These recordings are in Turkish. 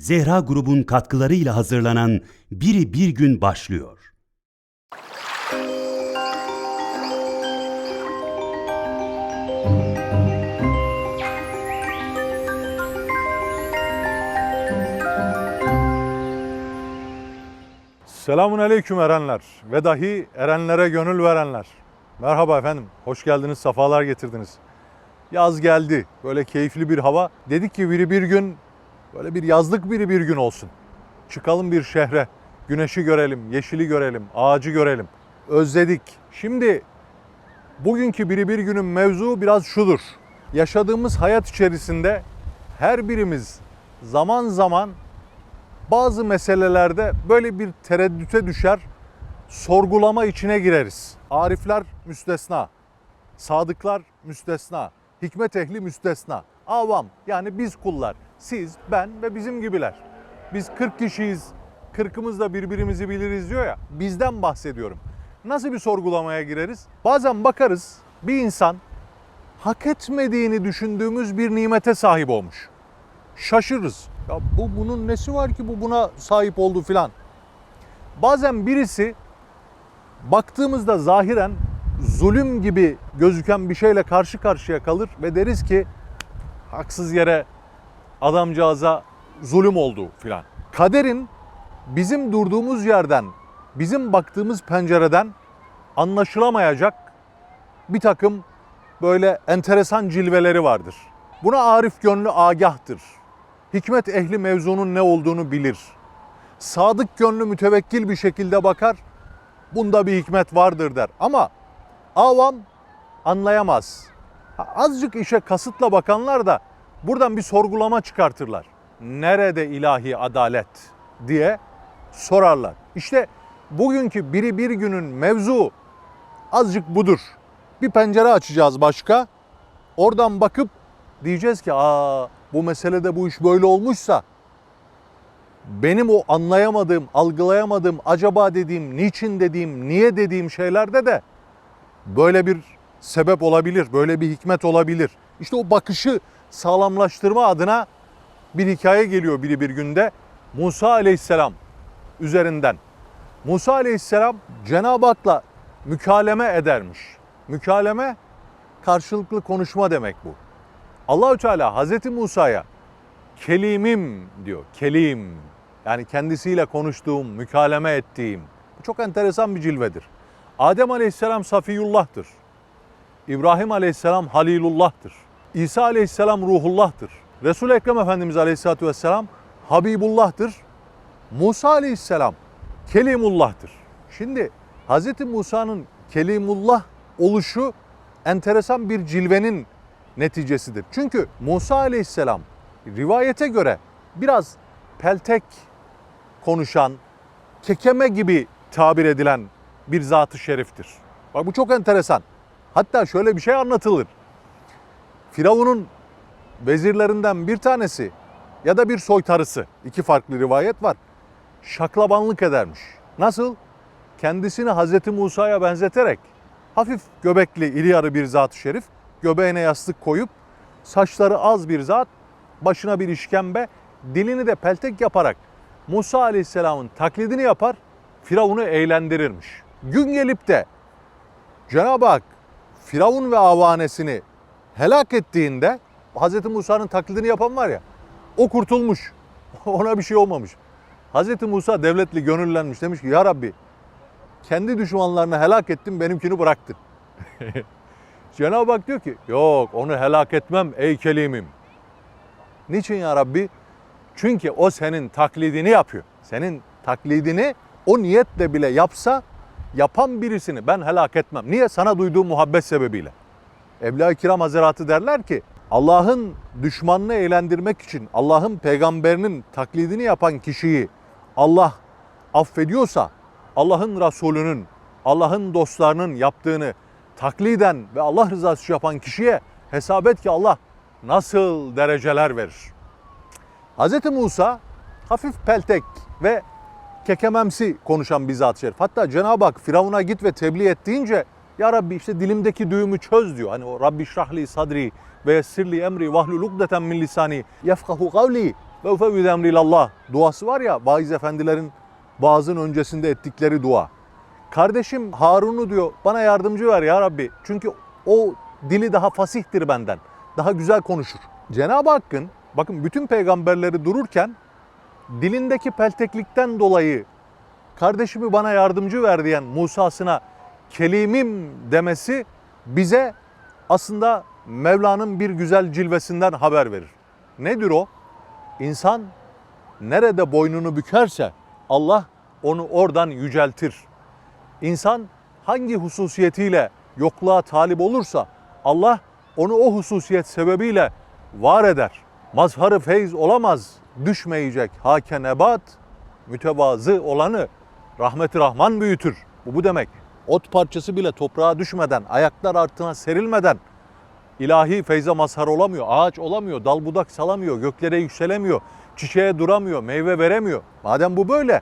Zehra grubun katkılarıyla hazırlanan Biri Bir Gün başlıyor. Selamun aleyküm erenler ve dahi erenlere gönül verenler. Merhaba efendim, hoş geldiniz, sefalar getirdiniz. Yaz geldi, böyle keyifli bir hava. Dedik ki biri bir gün, böyle bir yazlık biri bir gün olsun. Çıkalım bir şehre, güneşi görelim, yeşili görelim, ağacı görelim. Özledik. Şimdi bugünkü biri bir günün mevzu biraz şudur. Yaşadığımız hayat içerisinde her birimiz zaman zaman bazı meselelerde böyle bir tereddüte düşer, sorgulama içine gireriz. Arifler müstesna, sadıklar müstesna, hikmet ehli müstesna, avam yani biz kullar, siz, ben ve bizim gibiler. Biz 40 kişiyiz, kırkımız da birbirimizi biliriz diyor ya, bizden bahsediyorum. Nasıl bir sorgulamaya gireriz? Bazen bakarız bir insan hak etmediğini düşündüğümüz bir nimete sahip olmuş şaşırırız. Ya bu bunun nesi var ki bu buna sahip oldu filan. Bazen birisi baktığımızda zahiren zulüm gibi gözüken bir şeyle karşı karşıya kalır ve deriz ki haksız yere adamcağıza zulüm oldu filan. Kaderin bizim durduğumuz yerden, bizim baktığımız pencereden anlaşılamayacak bir takım böyle enteresan cilveleri vardır. Buna Arif gönlü agahtır. Hikmet ehli mevzunun ne olduğunu bilir. Sadık gönlü mütevekkil bir şekilde bakar. Bunda bir hikmet vardır der. Ama avam anlayamaz. Azıcık işe kasıtla bakanlar da buradan bir sorgulama çıkartırlar. Nerede ilahi adalet diye sorarlar. İşte bugünkü biri bir günün mevzu azıcık budur. Bir pencere açacağız başka. Oradan bakıp diyeceğiz ki aa bu meselede bu iş böyle olmuşsa benim o anlayamadığım, algılayamadığım, acaba dediğim, niçin dediğim, niye dediğim şeylerde de böyle bir sebep olabilir, böyle bir hikmet olabilir. İşte o bakışı sağlamlaştırma adına bir hikaye geliyor biri bir günde. Musa aleyhisselam üzerinden. Musa aleyhisselam Cenab-ı Hak'la mükaleme edermiş. Mükaleme karşılıklı konuşma demek bu. Allahü Teala Hazreti Musa'ya kelimim diyor. Kelim. Yani kendisiyle konuştuğum, mükaleme ettiğim. Bu çok enteresan bir cilvedir. Adem Aleyhisselam Safiyullah'tır. İbrahim Aleyhisselam Halilullah'tır. İsa Aleyhisselam Ruhullah'tır. Resul-i Ekrem Efendimiz Aleyhisselatü Vesselam Habibullah'tır. Musa Aleyhisselam Kelimullah'tır. Şimdi Hz. Musa'nın Kelimullah oluşu enteresan bir cilvenin neticesidir. Çünkü Musa Aleyhisselam rivayete göre biraz peltek konuşan, kekeme gibi tabir edilen bir zatı şeriftir. Bak bu çok enteresan. Hatta şöyle bir şey anlatılır. Firavun'un vezirlerinden bir tanesi ya da bir soytarısı, iki farklı rivayet var. Şaklabanlık edermiş. Nasıl? Kendisini Hazreti Musa'ya benzeterek hafif göbekli, iri yarı bir zat-ı şerif, göbeğine yastık koyup saçları az bir zat, başına bir işkembe, dilini de peltek yaparak Musa Aleyhisselam'ın taklidini yapar, Firavun'u eğlendirirmiş. Gün gelip de Cenab-ı Hak Firavun ve avanesini helak ettiğinde Hz. Musa'nın taklidini yapan var ya o kurtulmuş. Ona bir şey olmamış. Hz. Musa devletli gönüllenmiş demiş ki ya Rabbi kendi düşmanlarını helak ettin benimkini bıraktın. Cenab-ı Hak diyor ki yok onu helak etmem ey kelimim. Niçin ya Rabbi? Çünkü o senin taklidini yapıyor. Senin taklidini o niyetle bile yapsa yapan birisini ben helak etmem. Niye? Sana duyduğu muhabbet sebebiyle. Evliya-i Kiram Hazretleri derler ki Allah'ın düşmanını eğlendirmek için Allah'ın peygamberinin taklidini yapan kişiyi Allah affediyorsa Allah'ın Resulü'nün, Allah'ın dostlarının yaptığını takliden ve Allah rızası yapan kişiye hesap et ki Allah nasıl dereceler verir. Hz. Musa hafif peltek ve kekememsi konuşan bir zat şerif. Hatta Cenab-ı Hak Firavun'a git ve tebliğ et deyince ya Rabbi işte dilimdeki düğümü çöz diyor. Hani o Rabbi şrahli sadri ve yessirli emri vahlul ukdeten min lisani yefkahu kavli Ve ufevvü emrilallah duası var ya vaiz efendilerin vaazın öncesinde ettikleri dua. Kardeşim Harun'u diyor bana yardımcı ver ya Rabbi. Çünkü o dili daha fasihtir benden. Daha güzel konuşur. Cenab-ı Hakk'ın bakın bütün peygamberleri dururken dilindeki pelteklikten dolayı kardeşimi bana yardımcı ver diyen Musa'sına kelimim demesi bize aslında Mevla'nın bir güzel cilvesinden haber verir. Nedir o? İnsan nerede boynunu bükerse Allah onu oradan yüceltir. İnsan hangi hususiyetiyle yokluğa talip olursa Allah onu o hususiyet sebebiyle var eder. Mazharı feyz olamaz, düşmeyecek haken ebat, mütevazı olanı rahmeti rahman büyütür. Bu bu demek. Ot parçası bile toprağa düşmeden, ayaklar altına serilmeden ilahi feyze mazhar olamıyor, ağaç olamıyor, dal budak salamıyor, göklere yükselemiyor, çiçeğe duramıyor, meyve veremiyor. Madem bu böyle,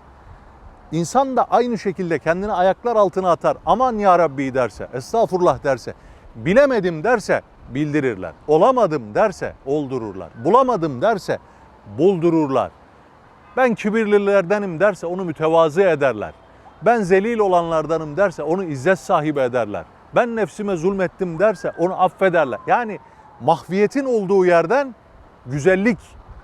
İnsan da aynı şekilde kendini ayaklar altına atar. Aman ya Rabbi derse, estağfurullah derse, bilemedim derse bildirirler. Olamadım derse oldururlar. Bulamadım derse buldururlar. Ben kibirlilerdenim derse onu mütevazı ederler. Ben zelil olanlardanım derse onu izzet sahibi ederler. Ben nefsime zulmettim derse onu affederler. Yani mahfiyetin olduğu yerden güzellik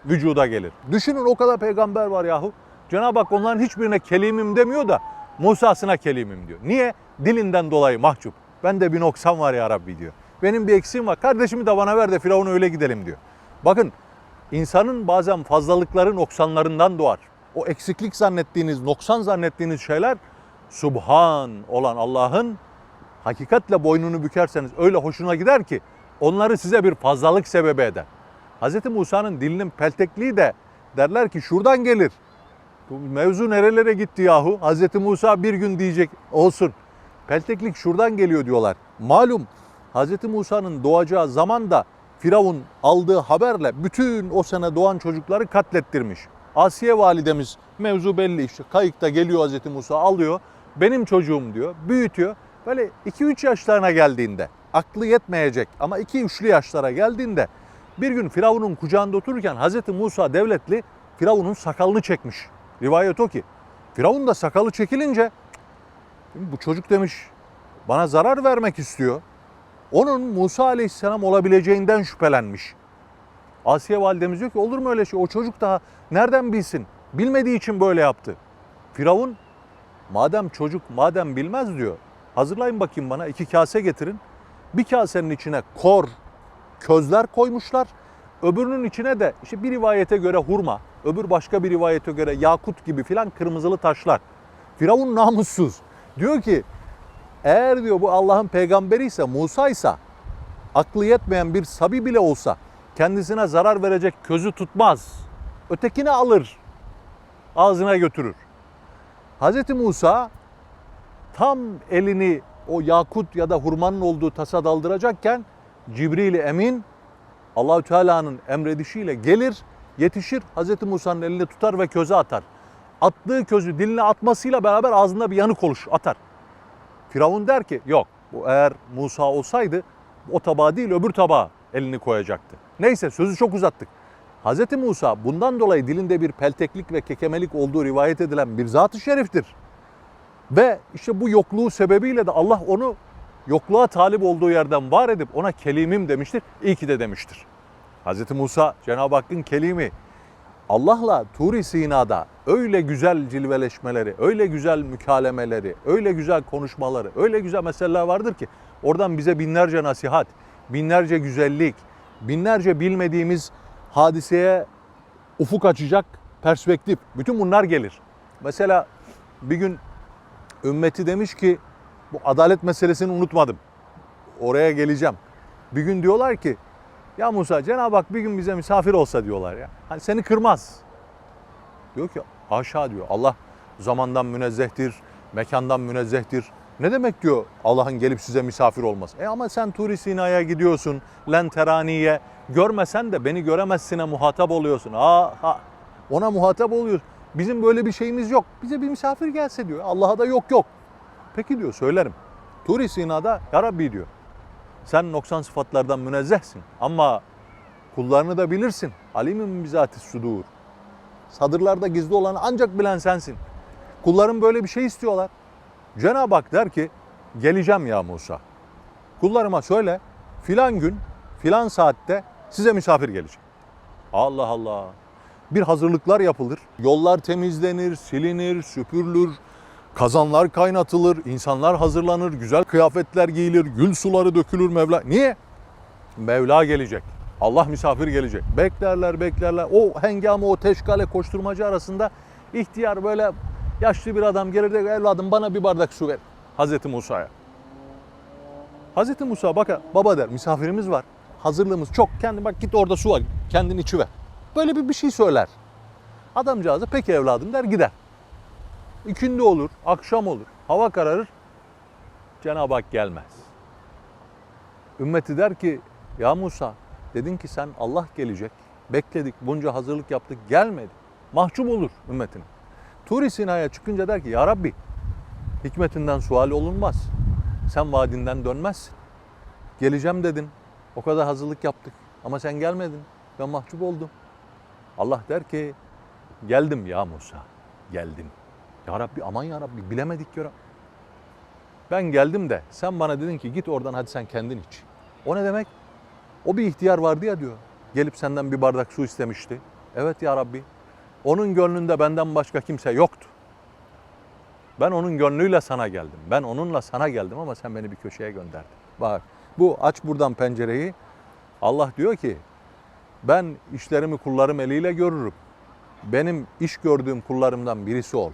vücuda gelir. Düşünün o kadar peygamber var yahu. Cenab-ı Hak onların hiçbirine kelimim demiyor da Musa'sına kelimim diyor. Niye? Dilinden dolayı mahcup. Bende bir noksan var ya Rabbi diyor. Benim bir eksiğim var. Kardeşimi de bana ver de Firavun'a öyle gidelim diyor. Bakın insanın bazen fazlalıkları noksanlarından doğar. O eksiklik zannettiğiniz, noksan zannettiğiniz şeyler Subhan olan Allah'ın hakikatle boynunu bükerseniz öyle hoşuna gider ki onları size bir fazlalık sebebi eder. Hz. Musa'nın dilinin peltekliği de derler ki şuradan gelir. Bu mevzu nerelere gitti yahu? Hz. Musa bir gün diyecek olsun. Pelteklik şuradan geliyor diyorlar. Malum Hz. Musa'nın doğacağı zaman da Firavun aldığı haberle bütün o sene doğan çocukları katlettirmiş. Asiye validemiz mevzu belli işte kayıkta geliyor Hz. Musa alıyor. Benim çocuğum diyor büyütüyor. Böyle 2-3 yaşlarına geldiğinde aklı yetmeyecek ama 2-3'lü yaşlara geldiğinde bir gün Firavun'un kucağında otururken Hz. Musa devletli Firavun'un sakalını çekmiş. Rivayet o ki Firavun da sakalı çekilince bu çocuk demiş bana zarar vermek istiyor. Onun Musa Aleyhisselam olabileceğinden şüphelenmiş. Asiye validemiz diyor ki olur mu öyle şey? O çocuk daha nereden bilsin? Bilmediği için böyle yaptı. Firavun madem çocuk madem bilmez diyor. Hazırlayın bakayım bana iki kase getirin. Bir kasenin içine kor, közler koymuşlar. Öbürünün içine de işte bir rivayete göre hurma, öbür başka bir rivayete göre yakut gibi filan kırmızılı taşlar. Firavun namussuz. Diyor ki eğer diyor bu Allah'ın peygamberi ise Musa ise aklı yetmeyen bir sabi bile olsa kendisine zarar verecek közü tutmaz. Ötekini alır. Ağzına götürür. Hz. Musa tam elini o yakut ya da hurmanın olduğu tasa daldıracakken Cibril Emin Allahü Teala'nın emredişiyle gelir, yetişir, Hz. Musa'nın elini tutar ve köze atar. Attığı közü diline atmasıyla beraber ağzında bir yanık oluş atar. Firavun der ki yok bu eğer Musa olsaydı o tabağa değil öbür tabağa elini koyacaktı. Neyse sözü çok uzattık. Hz. Musa bundan dolayı dilinde bir pelteklik ve kekemelik olduğu rivayet edilen bir zat-ı şeriftir. Ve işte bu yokluğu sebebiyle de Allah onu yokluğa talip olduğu yerden var edip ona kelimim demiştir. İyi ki de demiştir. Hz. Musa Cenab-ı Hakk'ın kelimi Allah'la Turi Sina'da öyle güzel cilveleşmeleri, öyle güzel mükalemeleri, öyle güzel konuşmaları, öyle güzel meseleler vardır ki oradan bize binlerce nasihat, binlerce güzellik, binlerce bilmediğimiz hadiseye ufuk açacak perspektif. Bütün bunlar gelir. Mesela bir gün ümmeti demiş ki bu adalet meselesini unutmadım. Oraya geleceğim. Bir gün diyorlar ki ya Musa Cenab-ı Hak bir gün bize misafir olsa diyorlar ya. Hani seni kırmaz. Diyor ki haşa diyor. Allah zamandan münezzehtir, mekandan münezzehtir. Ne demek diyor Allah'ın gelip size misafir olması? E ama sen Turi Sina'ya gidiyorsun, Lenterani'ye. Görmesen de beni göremezsine muhatap oluyorsun. Ha, ha. Ona muhatap oluyorsun. Bizim böyle bir şeyimiz yok. Bize bir misafir gelse diyor. Allah'a da yok yok. Peki diyor söylerim. Turi Sina'da ya Rabbi diyor. Sen noksan sıfatlardan münezzehsin ama kullarını da bilirsin. Alimin bizati sudur. Sadırlarda gizli olanı ancak bilen sensin. Kulların böyle bir şey istiyorlar. Cenab-ı Hak der ki geleceğim ya Musa. Kullarıma söyle filan gün filan saatte size misafir gelecek. Allah Allah. Bir hazırlıklar yapılır. Yollar temizlenir, silinir, süpürülür. Kazanlar kaynatılır, insanlar hazırlanır, güzel kıyafetler giyilir, gül suları dökülür Mevla. Niye? Mevla gelecek. Allah misafir gelecek. Beklerler, beklerler. O hengamı, o teşkale koşturmacı arasında ihtiyar böyle yaşlı bir adam gelir de evladım bana bir bardak su ver. Hazreti Musa'ya. Hazreti Musa bak baba der misafirimiz var. Hazırlığımız çok. Kendi bak git orada su var. Kendin içiver. Böyle bir bir şey söyler. Adamcağız da peki evladım der gider. İkindi olur, akşam olur, hava kararır. Cenab-ı Hak gelmez. Ümmeti der ki ya Musa dedin ki sen Allah gelecek. Bekledik bunca hazırlık yaptık gelmedi. Mahcup olur ümmetin. Tur-i Sina'ya çıkınca der ki ya Rabbi hikmetinden sual olunmaz. Sen vaadinden dönmezsin. Geleceğim dedin. O kadar hazırlık yaptık ama sen gelmedin. Ben mahcup oldum. Allah der ki geldim ya Musa. Geldim. Ya Rabbi aman ya Rabbi bilemedik ya Rabbi. Ben geldim de sen bana dedin ki git oradan hadi sen kendin iç. O ne demek? O bir ihtiyar vardı ya diyor. Gelip senden bir bardak su istemişti. Evet ya Rabbi. Onun gönlünde benden başka kimse yoktu. Ben onun gönlüyle sana geldim. Ben onunla sana geldim ama sen beni bir köşeye gönderdin. Bak bu aç buradan pencereyi. Allah diyor ki ben işlerimi kullarım eliyle görürüm. Benim iş gördüğüm kullarımdan birisi ol.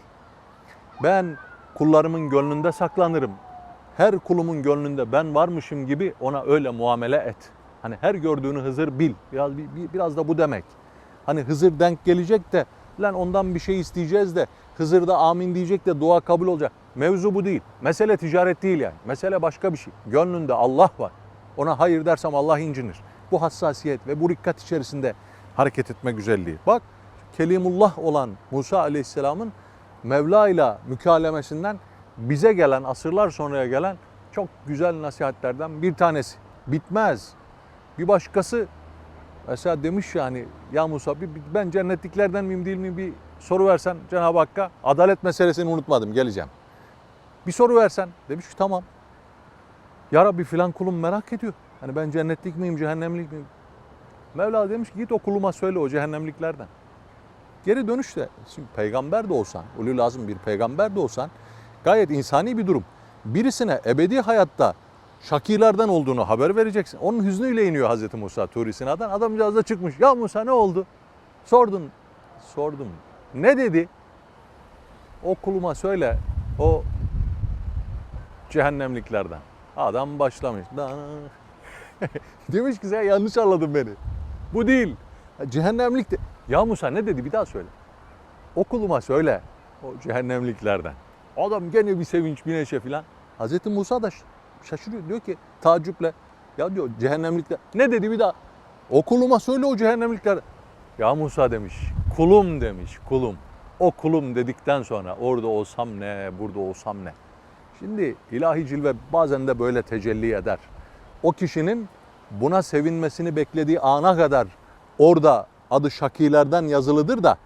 Ben kullarımın gönlünde saklanırım. Her kulumun gönlünde ben varmışım gibi ona öyle muamele et. Hani her gördüğünü Hızır bil. Biraz bir- bir- biraz da bu demek. Hani Hızır denk gelecek de lan ondan bir şey isteyeceğiz de Hızır da amin diyecek de dua kabul olacak. Mevzu bu değil. Mesele ticaret değil yani. Mesele başka bir şey. Gönlünde Allah var. Ona hayır dersem Allah incinir. Bu hassasiyet ve bu dikkat içerisinde hareket etme güzelliği. Bak Kelimullah olan Musa Aleyhisselam'ın Mevla ile mükalemesinden bize gelen, asırlar sonraya gelen çok güzel nasihatlerden bir tanesi. Bitmez. Bir başkası mesela demiş yani ya Musa ben cennetliklerden miyim değil miyim bir soru versen Cenab-ı Hakk'a adalet meselesini unutmadım geleceğim. Bir soru versen demiş ki tamam. Ya Rabbi filan kulum merak ediyor. Hani ben cennetlik miyim, cehennemlik miyim? Mevla demiş ki git o kuluma söyle o cehennemliklerden. Geri dönüşte şimdi peygamber de olsan, ulul lazım bir peygamber de olsan gayet insani bir durum. Birisine ebedi hayatta şakirlerden olduğunu haber vereceksin. Onun hüznüyle iniyor Hazreti Musa Turi Sina'dan. Adamcağız da çıkmış. Ya Musa ne oldu? Sordun. Sordum. Ne dedi? O kuluma söyle. O cehennemliklerden. Adam başlamış. Demiş ki sen yanlış anladın beni. Bu değil. Cehennemlik de. Ya Musa ne dedi bir daha söyle. O kuluma söyle. O cehennemliklerden. Adam gene bir sevinç bir neşe filan. Hazreti Musa da şaşırıyor. Diyor ki tacüple. Ya diyor cehennemlikler. Ne dedi bir daha. O kuluma söyle o cehennemliklerden. Ya Musa demiş. Kulum demiş kulum. O kulum dedikten sonra orada olsam ne, burada olsam ne. Şimdi ilahi cilve bazen de böyle tecelli eder. O kişinin buna sevinmesini beklediği ana kadar orada adı şakilerden yazılıdır da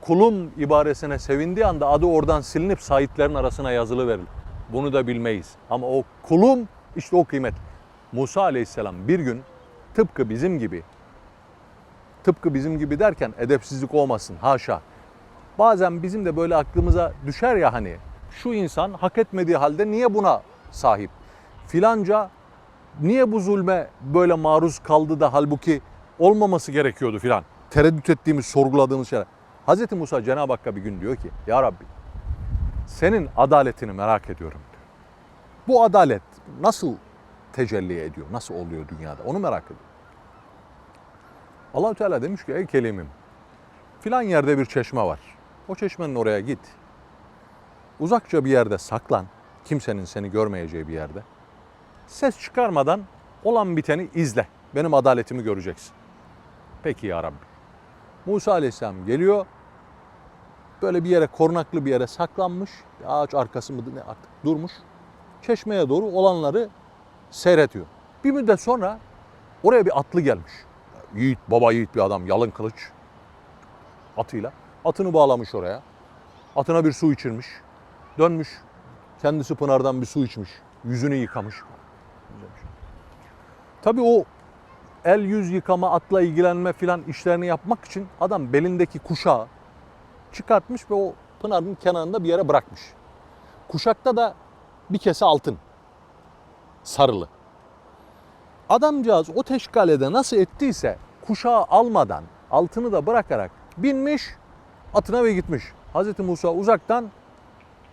kulum ibaresine sevindiği anda adı oradan silinip sahiplerin arasına yazılı verilir. Bunu da bilmeyiz. Ama o kulum işte o kıymet. Musa aleyhisselam bir gün tıpkı bizim gibi tıpkı bizim gibi derken edepsizlik olmasın haşa. Bazen bizim de böyle aklımıza düşer ya hani şu insan hak etmediği halde niye buna sahip? Filanca niye bu zulme böyle maruz kaldı da halbuki olmaması gerekiyordu filan. Tereddüt ettiğimiz, sorguladığımız şeyler. Hz. Musa Cenab-ı Hakk'a bir gün diyor ki Ya Rabbi senin adaletini merak ediyorum diyor. Bu adalet nasıl tecelli ediyor, nasıl oluyor dünyada onu merak ediyorum. allah Teala demiş ki ey kelimim filan yerde bir çeşme var. O çeşmenin oraya git. Uzakça bir yerde saklan. Kimsenin seni görmeyeceği bir yerde. Ses çıkarmadan olan biteni izle. Benim adaletimi göreceksin. Peki ya Rabbi. Musa Aleyhisselam geliyor. Böyle bir yere korunaklı bir yere saklanmış. Ağaç arkası mı ne artık durmuş. Çeşmeye doğru olanları seyrediyor. Bir müddet sonra oraya bir atlı gelmiş. Yiğit, baba yiğit bir adam, yalın kılıç atıyla. Atını bağlamış oraya. Atına bir su içirmiş. Dönmüş. Kendisi pınardan bir su içmiş. Yüzünü yıkamış. Tabii o el yüz yıkama, atla ilgilenme filan işlerini yapmak için adam belindeki kuşağı çıkartmış ve o pınarın kenarında bir yere bırakmış. Kuşakta da bir kese altın. Sarılı. Adamcağız o teşkalede nasıl ettiyse kuşağı almadan altını da bırakarak binmiş atına ve gitmiş. Hazreti Musa uzaktan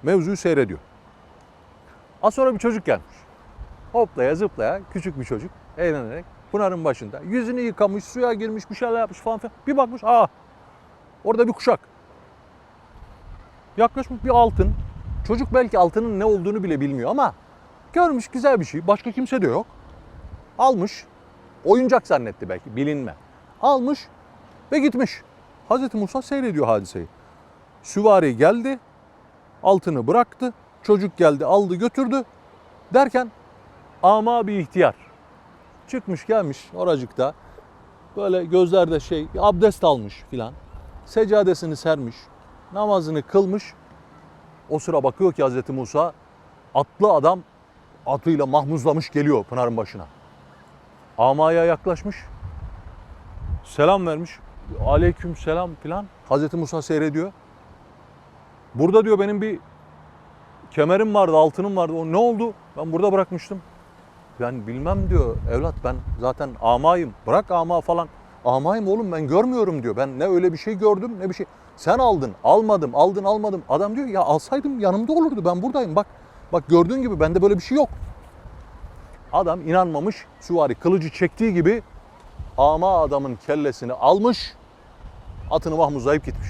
mevzuyu seyrediyor. Az sonra bir çocuk gelmiş. Hoplaya zıplaya küçük bir çocuk eğlenerek Pınar'ın başında. Yüzünü yıkamış, suya girmiş, bir şeyler yapmış falan filan. Bir bakmış aa orada bir kuşak. Yaklaşmış bir altın. Çocuk belki altının ne olduğunu bile bilmiyor ama görmüş güzel bir şey. Başka kimse de yok. Almış. Oyuncak zannetti belki bilinme. Almış ve gitmiş. Hazreti Musa seyrediyor hadiseyi. Süvari geldi. Altını bıraktı. Çocuk geldi aldı götürdü. Derken ama bir ihtiyar. Çıkmış gelmiş oracıkta. Böyle gözlerde şey abdest almış filan. Seccadesini sermiş. Namazını kılmış. O sıra bakıyor ki Hazreti Musa atlı adam atıyla mahmuzlamış geliyor Pınar'ın başına. Amaya yaklaşmış. Selam vermiş. Aleyküm selam filan. Hazreti Musa seyrediyor. Burada diyor benim bir kemerim vardı, altınım vardı. O ne oldu? Ben burada bırakmıştım. Ben bilmem diyor evlat ben zaten amayım. Bırak ama falan. Amayım oğlum ben görmüyorum diyor. Ben ne öyle bir şey gördüm ne bir şey. Sen aldın, almadım, aldın, almadım. Adam diyor ya alsaydım yanımda olurdu. Ben buradayım bak. Bak gördüğün gibi bende böyle bir şey yok. Adam inanmamış. Süvari kılıcı çektiği gibi ama adamın kellesini almış. Atını mahmuzlayıp gitmiş.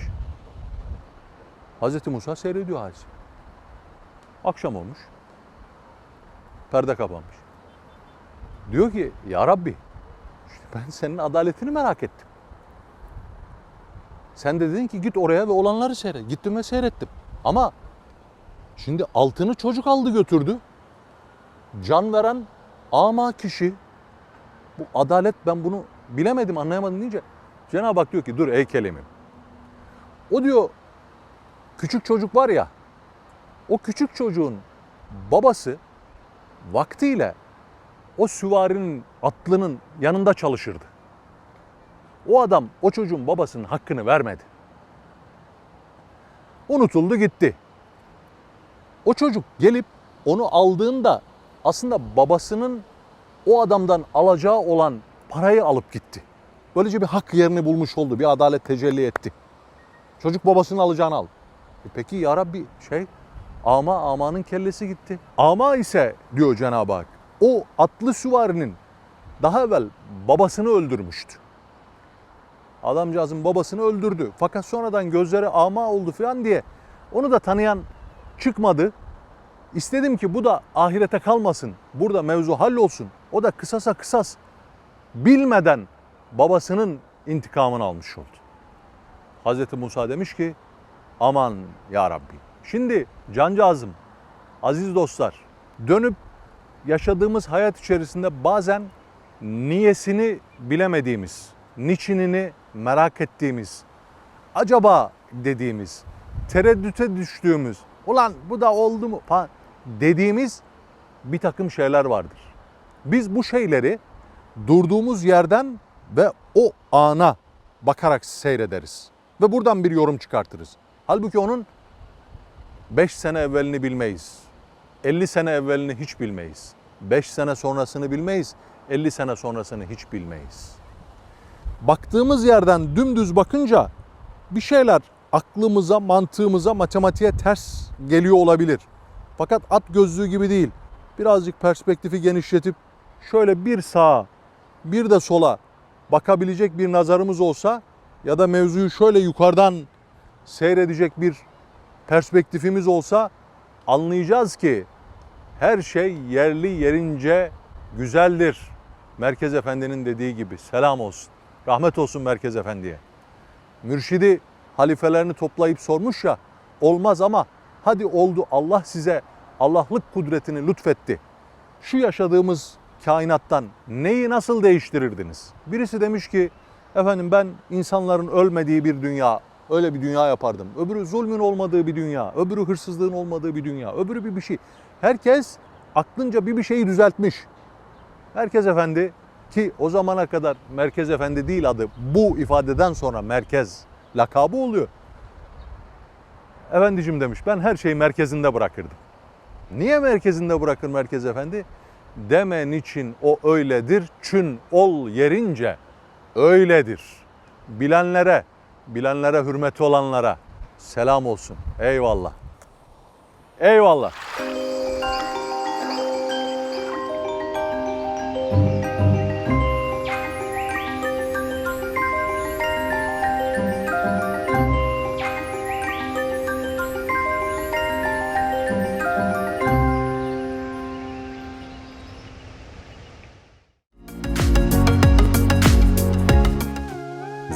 Hazreti Musa seyrediyor hadise. Akşam olmuş. Perde kapanmış. Diyor ki ya Rabbi işte ben senin adaletini merak ettim. Sen de dedin ki git oraya ve olanları seyret. Gittim ve seyrettim. Ama şimdi altını çocuk aldı götürdü. Can veren ama kişi bu adalet ben bunu bilemedim anlayamadım deyince Cenab-ı Hak diyor ki dur ey kelimim. O diyor küçük çocuk var ya o küçük çocuğun babası vaktiyle o süvarinin atlının yanında çalışırdı. O adam o çocuğun babasının hakkını vermedi. Unutuldu gitti. O çocuk gelip onu aldığında aslında babasının o adamdan alacağı olan parayı alıp gitti. Böylece bir hak yerini bulmuş oldu. Bir adalet tecelli etti. Çocuk babasının alacağını aldı. E peki ya Rabbi şey ama amanın kellesi gitti. Ama ise diyor Cenab-ı Hak o atlı süvarinin daha evvel babasını öldürmüştü. Adamcağızın babasını öldürdü. Fakat sonradan gözleri ama oldu falan diye onu da tanıyan çıkmadı. İstedim ki bu da ahirete kalmasın. Burada mevzu hallolsun. O da kısasa kısas bilmeden babasının intikamını almış oldu. Hazreti Musa demiş ki aman ya Rabbi. Şimdi cancağızım, aziz dostlar dönüp yaşadığımız hayat içerisinde bazen niyesini bilemediğimiz, niçinini merak ettiğimiz, acaba dediğimiz, tereddüte düştüğümüz, ulan bu da oldu mu falan dediğimiz bir takım şeyler vardır. Biz bu şeyleri durduğumuz yerden ve o ana bakarak seyrederiz. Ve buradan bir yorum çıkartırız. Halbuki onun 5 sene evvelini bilmeyiz. 50 sene evvelini hiç bilmeyiz. 5 sene sonrasını bilmeyiz. 50 sene sonrasını hiç bilmeyiz. Baktığımız yerden dümdüz bakınca bir şeyler aklımıza, mantığımıza, matematiğe ters geliyor olabilir. Fakat at gözlüğü gibi değil. Birazcık perspektifi genişletip şöyle bir sağa, bir de sola bakabilecek bir nazarımız olsa ya da mevzuyu şöyle yukarıdan seyredecek bir perspektifimiz olsa anlayacağız ki her şey yerli yerince güzeldir. Merkez Efendi'nin dediği gibi selam olsun. Rahmet olsun Merkez Efendi'ye. Mürşidi halifelerini toplayıp sormuş ya olmaz ama hadi oldu Allah size Allah'lık kudretini lütfetti. Şu yaşadığımız kainattan neyi nasıl değiştirirdiniz? Birisi demiş ki efendim ben insanların ölmediği bir dünya Öyle bir dünya yapardım. Öbürü zulmün olmadığı bir dünya. Öbürü hırsızlığın olmadığı bir dünya. Öbürü bir bir şey. Herkes aklınca bir bir şeyi düzeltmiş. Merkez Efendi ki o zamana kadar Merkez Efendi değil adı. Bu ifadeden sonra merkez lakabı oluyor. Efendicim demiş ben her şeyi merkezinde bırakırdım. Niye merkezinde bırakır Merkez Efendi? Demen için o öyledir. Çün ol yerince öyledir. Bilenlere, bilenlere hürmeti olanlara selam olsun. Eyvallah. Eyvallah.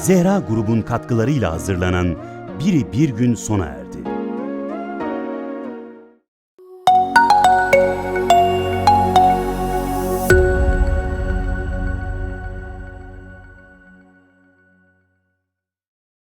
Zehra grubun katkılarıyla hazırlanan Biri Bir Gün sona erdi.